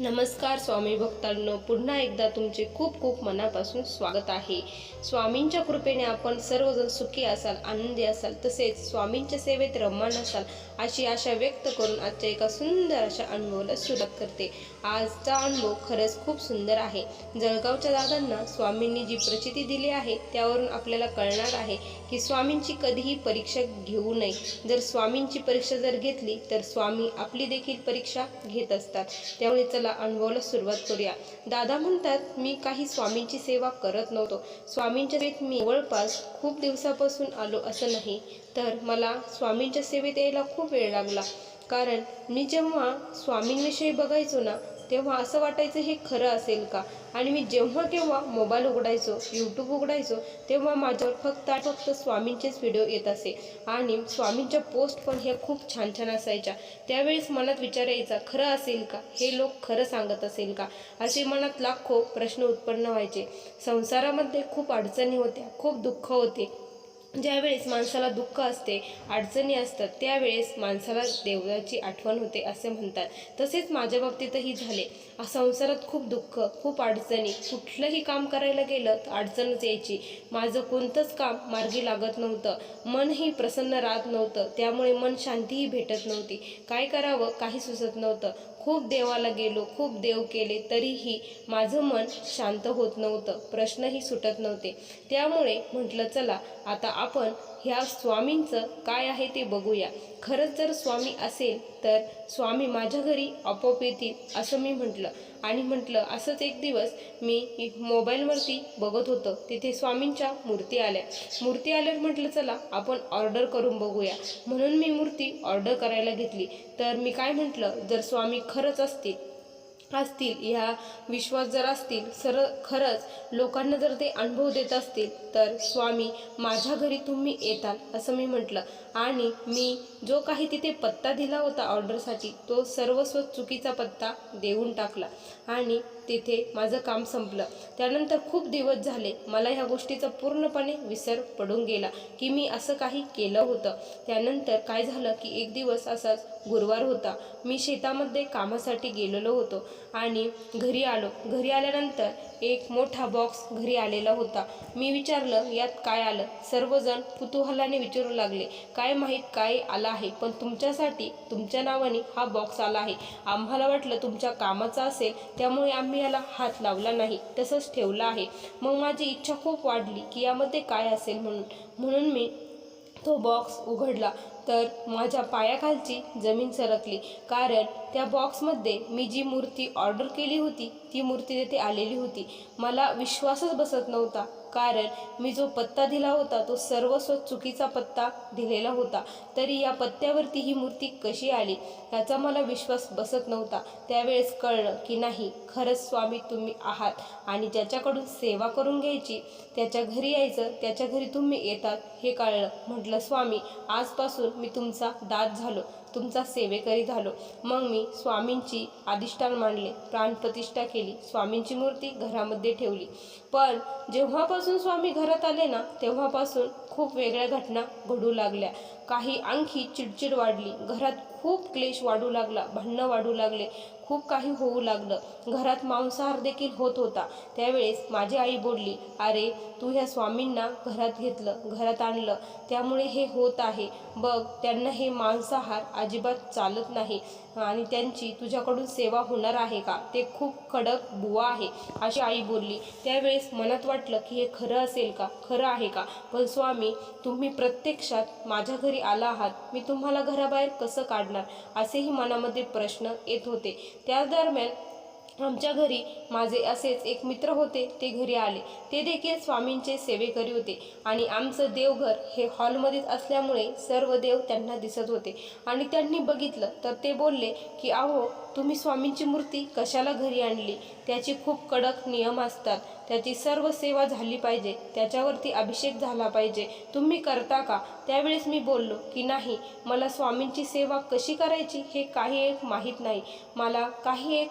नमस्कार स्वामी भक्तांनो पुन्हा एकदा तुमचे खूप खूप मनापासून स्वागत आहे. स्वामींच्या कृपेने आपण सर्वजण सुखी असाल आनंदी असाल तसेच स्वामींच्या सेवेत रममान असाल अशी आशा व्यक्त करून आजच्या एका सुंदर अशा अनुभवाला सुरुवात करते. आजचा अनुभव खरंच खूप सुंदर आहे. जळगावच्या दादांना स्वामींनी जी प्रचिती दिली आहे त्यावरून आपल्याला कळणार आहे की स्वामींची कधीही परीक्षा घेऊ नये. जर स्वामींची परीक्षा जर घेतली तर स्वामी आपली देखील परीक्षा घेत असतात. त्यामुळे चला अनुभवला सुरुवात करूया. दादा म्हणतात मी काही स्वामींची सेवा करत नव्हतो. स्वामींच्या सेवेत मी जवळपास खूप दिवसापासून आलो असं नाही तर मला स्वामींच्या सेवेत यायला खूप वेळ लागला. कारण मी जेव्हा स्वामींविषयी बघायचो ना तेव्हा असं वाटायचं हे खरं असेल का? आणि मी जेव्हा केव्हा मोबाईल उघडायचो यूट्यूब उघडायचो तेव्हा माझ्यावर फक्त फक्त स्वामींचेच व्हिडिओ येत असे. आणि स्वामींच्या पोस्ट पण ह्या खूप छान छान असायच्या. त्यावेळेस मनात विचार यायचा खरं असेल का? हे लोक खरं सांगत असेल का? असे मनात लाखो प्रश्न उत्पन्न व्हायचे. संसारामध्ये खूप अडचणी होत्या खूप दुःख होते. ज्यावेळेस माणसाला दुःख असते अडचणी असतात त्यावेळेस माणसाला देवळाची आठवण होते असे म्हणतात. तसेच माझ्या बाबतीतही झाले. संसारात खूप दुःख खूप अडचणी कुठलंही काम करायला गेलं तर अडचणच यायची. माझं कोणतंच काम मार्गी लागत नव्हतं. मनही प्रसन्न राहत नव्हतं. त्यामुळे मन शांतीही भेटत नव्हती. काय करावं? काही सुचत नव्हतं. खूप देवाला गेलो खूप देव केले तरीही माझं मन शांत होत नव्हतं. प्रश्नही सुटत नव्हते. त्यामुळे म्हटलं चला आता आपण ह्या स्वामींचं काय आहे ते बघूया. खरंच जर स्वामी असेल तर स्वामी माझ्या घरी आपोआप येतील असं मी म्हटलं. आणि म्हटलं असंच एक दिवस मी मोबाईलवरती बघत होतं. तिथे स्वामींच्या मूर्ती आल्या. मूर्ती आल्यावर म्हटलं चला आपण ऑर्डर करून बघूया. म्हणून मी मूर्ती ऑर्डर करायला घेतली. तर मी काय म्हटलं जर स्वामी खरंच असतील असतील ह्या विश्वास जर असतील सर खरंच लोकांना जर ते अनुभव देत असतील तर स्वामी माझ्या घरी तुम्ही येताल असं मी म्हटलं. आणि मी जो काही तिथे पत्ता दिला होता ऑर्डरसाठी तो सर्वस्व चुकीचा पत्ता देऊन टाकला आणि तिथे माझं काम संपलं. त्यानंतर खूप दिवस झाले मला ह्या गोष्टीचा पूर्णपणे विसर पडून गेला की मी असं काही केलं होतं. त्यानंतर काय झालं की एक दिवस असाच गुरुवार होता. मी शेतामध्ये कामासाठी गेलेलो होतो आणि घरी आलो. घरी आल्यानंतर एक मोठा बॉक्स घरी आलेला होता. मी विचारलं यात काय आलं? सर्वजण कुतूहलाने विचारू लागले. काय माहीत काय आलं आहे पण तुमच्यासाठी तुमच्या नावाने हा बॉक्स आला आहे. आम्हाला वाटलं तुमच्या कामाचा असेल त्यामुळे आम्ही याला हात लावला नाही तसंच ठेवला आहे. मग माझी इच्छा खूप वाढली की यामध्ये काय असेल म्हणून. म्हणून मी तो बॉक्स उघडला तर माझ्या पायाखालची जमीन सरकली. कारण त्या बॉक्समध्ये मी जी मूर्ती ऑर्डर केली होती ती मूर्ती तेथे आलेली होती. मला विश्वासच बसत नव्हता. कारण मी जो पत्ता दिला होता तो सर्वस्व चुकीचा पत्ता दिलेला होता. तरी या पत्त्यावरती ही मूर्ती कशी आली याचा मला विश्वास बसत नव्हता. त्यावेळेस कळलं की नाही खरंच स्वामी तुम्ही आहात आणि ज्याच्याकडून सेवा करून घ्यायची त्याच्या घरी यायचं त्याच्या घरी तुम्ही येतात हे कळलं. म्हटलं स्वामी आजपासून मी तुमचा दात झालो तुमचा सेवेकरी झालो. मग मी स्वामींची अधिष्ठान मांडले प्राणप्रतिष्ठा केली. स्वामींची मूर्ती घरामध्ये ठेवली. पण जेव्हापासून स्वामी घरात आले ना तेव्हापासून खूप वेगळ्या घटना घडू लागल्या. काही आणखी चिडचिड वाढली घरात खूप क्लेश वाढू लागला भांडणं वाढू लागले. खूप काही होऊ लागलं. घरात मांसाहार देखील होत होता. त्यावेळेस माझी आई बोलली अरे तू ह्या स्वामींना घरात घेतलं घरात आणलं. त्यामुळे हे होत आहे. बघ त्यांना हे मांसाहार अजिबात चालत नाही आणि त्यांची तुझ्याकडून सेवा होणार आहे का? ते खूप कडक बुवा आहे अशी आई बोलली. त्यावेळेस मनात वाटलं की हे खरं असेल का? खरं आहे का? पण स्वामी तुम्ही प्रत्यक्षात माझ्या घरी आला आहात. मी तुम्हाला घराबाहेर कसं काढणार? असेही मनामध्ये प्रश्न येत होते. त्याच दरम्यान आमच्या घरी माझे असेच एक मित्र होते ते घरी आले. ते देखील स्वामींचे सेवेकरी होते आणि आमचं देवघर हे हॉलमध्येच असल्यामुळे सर्व देव त्यांना दिसत होते. आणि त्यांनी बघितलं तर ते बोलले की अहो तुम्ही स्वामींची मूर्ती कशाला घरी आणली? त्याची खूप कडक नियम असतात. त्याची सर्व सेवा झाली पाहिजे. त्याच्यावरती अभिषेक झाला पाहिजे. तुम्ही करता का? त्यावेळेस मी बोललो की नाही मला स्वामींची सेवा कशी करायची हे काही एक माहीत नाही. मला काही एक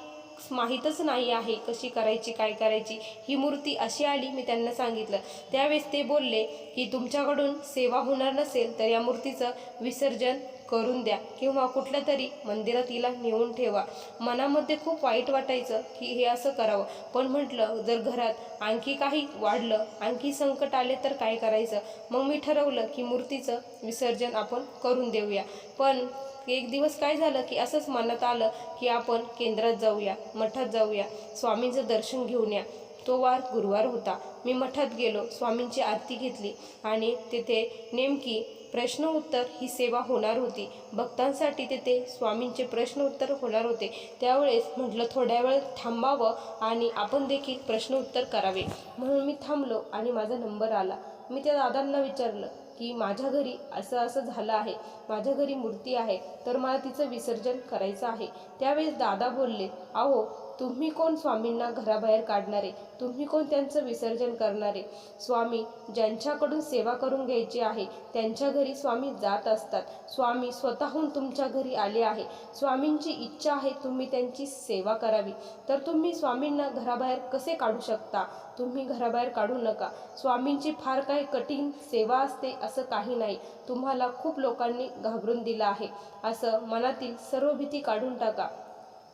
माहीतच नाही आहे कशी करायची काय करायची. ही मूर्ती अशी आली मी त्यांना सांगितलं. त्यावेळेस ते बोलले की तुमच्याकडून सेवा होणार नसेल तर या मूर्तीचं विसर्जन करून द्या किंवा कुठल्या तरी मंदिरात तिला नेऊन ठेवा. मनामध्ये खूप वाईट वाटायचं की हे असं करावं. पण म्हटलं जर घरात आणखी काही वाढलं आणखी संकट आले तर काय करायचं? मग मी ठरवलं की मूर्तीचं विसर्जन आपण करून देऊया. पण एक दिवस काय झालं की असंच मनात आलं की आपण केंद्रात जाऊया मठात जाऊया स्वामींचं दर्शन घेऊन या. तो वार गुरुवार होता. मी मठात गेलो स्वामींची आरती घेतली आणि तिथे नेमकी प्रश्न उत्तर ही सेवा होणार होती. भक्तांसाठी तिथे स्वामींचे प्रश्न उत्तर होणार होते. त्यावेळेस म्हटलं थोड्या वेळ थांबावं आणि आपण देखील प्रश्न उत्तर करावे. म्हणून मी थांबलो आणि माझा नंबर आला. मी त्या दादांना विचारलं की माझ्या घरी असं असं झालं आहे. माझ्या घरी मूर्ती आहे. तर मला तिचं विसर्जन करायचं आहे. त्यावेळेस दादा बोलले अहो तुम्ही कोण स्वामींना घराबाहेर काढणारे? तुम्ही कोण त्यांचं विसर्जन करणारे? स्वामी ज्यांच्याकडून सेवा करून घ्यायची आहे त्यांच्या घरी स्वामी जात असतात. स्वामी स्वतःहून तुमच्या घरी आले आहे. स्वामींची इच्छा आहे तुम्ही त्यांची सेवा करावी. तर तुम्ही स्वामींना घराबाहेर कसे काढू शकता? तुम्ही घराबाहेर काढू नका. स्वामींची फार काही कठीण सेवा असते असं काही नाही. तुम्हाला खूप लोकांनी घाबरून दिलं आहे. असं मनातील सर्व भीती काढून टाका.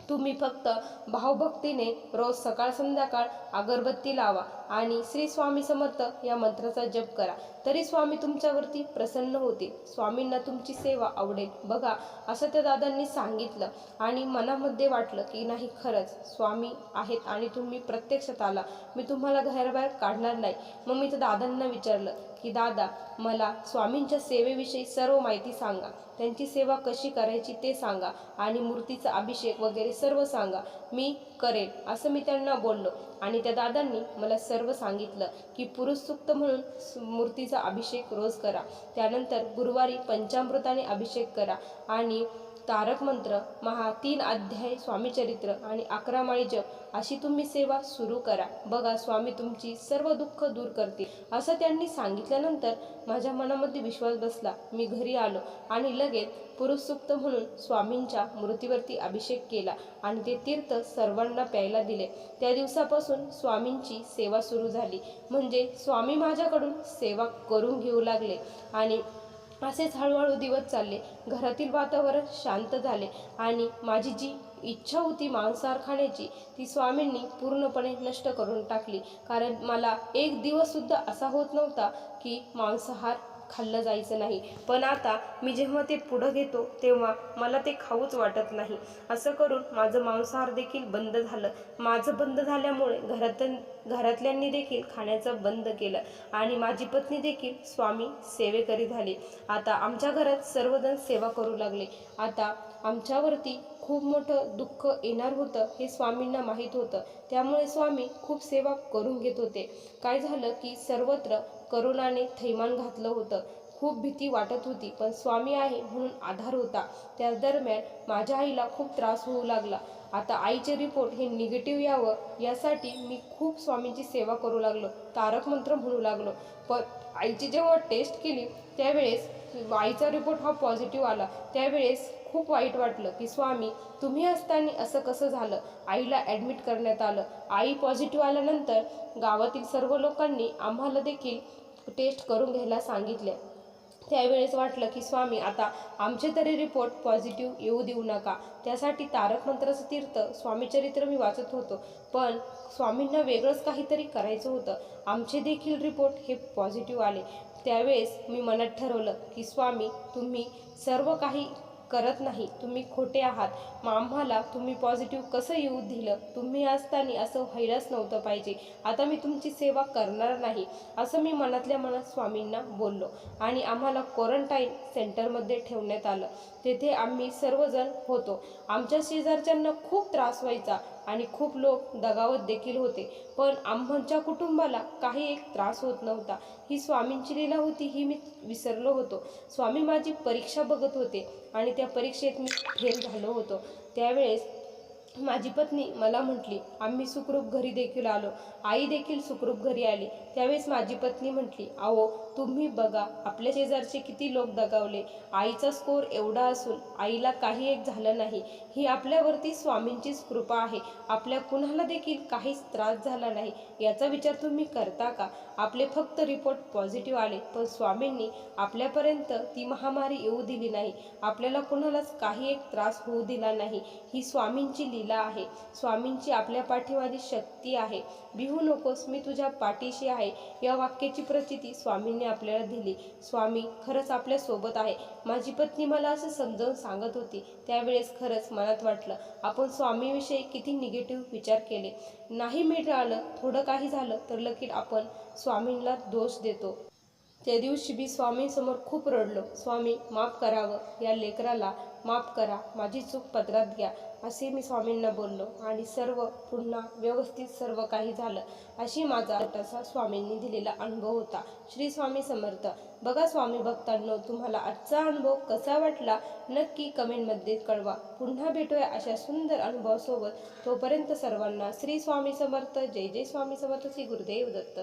तुम्ही फक्त भावभक्तीने रोज सकाळ संध्याकाळ अगरबत्ती लावा. आणि श्री स्वामी समर्थ या मंत्राचा जप करा. तरी स्वामी तुमच्यावरती प्रसन्न होते स्वामींना तुमची सेवा आवडेल. बघा असं त्या दादांनी सांगितलं आणि मनामध्ये वाटलं की नाही खरंच स्वामी आहेत आणि तुम्ही प्रत्यक्षात आला. मी तुम्हाला घराबाहेर काढणार नाही. मग मी त्या दादांना विचारलं की दादा मला स्वामींच्या सेवेविषयी सर्व माहिती सांगा. त्यांची सेवा कशी करायची ते सांगा आणि मूर्तीचा अभिषेक वगैरे सर्व सांगा. मी करेन. असं मी त्यांना बोललो आणि त्या दादांनी मला सर्व सर्व सांगितलं की पुरुषसुक्त म्हणून मूर्तीचा अभिषेक रोज करा. त्यानंतर गुरुवारी पंचामृताने अभिषेक करा आणि तारक मंत्र महा तीन अध्याय स्वामीचरित्र आणि अकरा माळी जप अशी तुम्ही सेवा सुरू करा. बघा स्वामी तुमची सर्व दुःख दूर करतील. असं त्यांनी सांगितल्यानंतर माझ्या मनामध्ये विश्वास बसला. मी घरी आलो आणि लगेच पुरुषसुक्त म्हणून स्वामींच्या मूर्तीवरती अभिषेक केला आणि ते तीर्थ सर्वांना प्यायला दिले. त्या दिवसापासून स्वामींची सेवा सुरू झाली. म्हणजे स्वामी माझ्याकडून सेवा करून घेऊ लागले आणि असेच हळूहळू दिवस चालले. घरातील वातावरण शांत झाले आणि माझी जी इच्छा होती मांसाहार खाण्याची ती स्वामींनी पूर्णपणे नष्ट करून टाकली. कारण मला एक दिवससुद्धा असा होत नव्हता की मांसाहार खाल्लं जायचं नाही. पण आता मी जेव्हा ते पुढं घेतो तेव्हा मला ते खाऊच वाटत नाही. असं करून माझं मांसाहार देखील बंद झालं. माझं बंद झाल्यामुळे घरात घरातल्यांनी देखील खाण्याचं बंद केलं आणि माझी पत्नी देखील स्वामी सेवेकरी झाली. आता आमच्या घरात सर्वजण सेवा करू लागले. आता आमच्यावरती खूप मोठं दुःख येणार होतं हे स्वामींना माहीत होतं. त्यामुळे स्वामी खूप सेवा करून घेत होते. काय झालं की सर्वत्र करुणाने थैमान घातलं होतं. खूप भीती वाटत होती पण स्वामी आहे म्हणून आधार होता. त्याच दरम्यान माझ्या आईला खूप त्रास होऊ लागला. आता आईचे रिपोर्ट हे निगेटिव्ह यावं यासाठी मी खूप स्वामींची सेवा करू लागलो. तारक मंत्र म्हणू लागलो. पण आईची जेव्हा टेस्ट केली त्यावेळेस आईचा रिपोर्ट हा पॉझिटिव्ह आला. त्यावेळेस खूप वाईट वाटलं की स्वामी तुम्ही असताना असं कसं झालं? आईला ॲडमिट करण्यात आलं. आई पॉझिटिव्ह आल्यानंतर गावातील सर्व लोकांनी आम्हाला देखील टेस्ट करून घ्यायला सांगितले. त्यावेळेस वाटलं की स्वामी आता आमचे तरी रिपोर्ट पॉझिटिव्ह येऊ देऊ नका. त्यासाठी तारक मंत्राचं तीर्थ स्वामीचरित्र मी वाचत होतो. पण स्वामींना वेगळंच काहीतरी करायचं होतं. आमचे देखील रिपोर्ट हे पॉझिटिव्ह आले. त्यावेळेस मी मनात ठरवलं की स्वामी तुम्ही सर्व काही करत नाही. तुम्ही खोटे आहात. मग आम्हाला तुम्ही पॉझिटिव्ह कसं येऊ दिलं? तुम्ही असताना असं व्हायलाच नव्हतं पाहिजे. आता मी तुमची सेवा करणार नाही असं मी मनातल्या मनात स्वामींना बोललो. आणि आम्हाला क्वारंटाईन सेंटरमध्ये ठेवण्यात आलं. तेथे आम्ही सर्वजण होतो. आमच्या शेजारच्यांना खूप त्रास व्हायचा. आणि खूप लोक दगावत देखील होते. पण आम्हांच्या कुटुंबाला काही एक त्रास होत नव्हता. ही स्वामींची लीला होती ही मी विसरलो होतो. स्वामी माझी परीक्षा बघत होते आणि त्या परीक्षेत मी फेल झालो होतो. त्यावेळेस माझी पत्नी मला म्हटली आम्ही सुखरूप घरी देखील आलो. आई देखील सुखरूप घरी आली. त्यावेळेस माझी पत्नी म्हटली अहो तुम्ही बघा आपल्या शेजारचे किती लोक दगावले. आईचा स्कोर एवढा असून आईला काही एक झालं नाही. ही आपल्यावरती स्वामींचीच कृपा आहे. आपल्या कुणाला देखील काहीच त्रास झाला नाही. याचा विचार तुम्ही करता का? आपले फक्त रिपोर्ट पॉझिटिव्ह आले. पण स्वामींनी आपल्यापर्यंत ती महामारी येऊ दिली नाही. आपल्याला कुणालाच काही एक त्रास होऊ दिला नाही. ही स्वामींची लीला आहे. स्वामींची आपल्या पाठीमागे शक्ती आहे. भिवू नकोस मी तुझ्या पाठीशी आहे. या वाक्याची प्रचिती स्वामींनी आपल्याला दिली. स्वामी खरंच आपल्यासोबत आहे. माझी पत्नी मला असं समजावून सांगत होती. त्यावेळेस खरंच मनात वाटलं आपण स्वामीविषयी किती निगेटिव्ह विचार केले. नाही मिळालं थोडं काही झालं तर लगेच आपण स्वामींना दोष देतो. त्या दिवशी मी स्वामींसमोर खूप रडलो. स्वामी माफ करावं. या लेकराला माफ करा माझी चूक पदरात घ्या असे मी स्वामींना बोललो आणि सर्व पुन्हा व्यवस्थित सर्व काही झालं. अशी माझा तसा स्वामींनी दिलेला अनुभव होता. श्री स्वामी समर्थ. बघा स्वामी भक्तांनो तुम्हाला आजचा अनुभव कसा वाटला? नक्की कमेंटमध्ये कळवा. पुन्हा भेटूया अशा सुंदर अनुभवासोबत. तोपर्यंत सर्वांना श्री स्वामी समर्थ जय जय स्वामी समर्थ श्री गुरुदेव दत्त.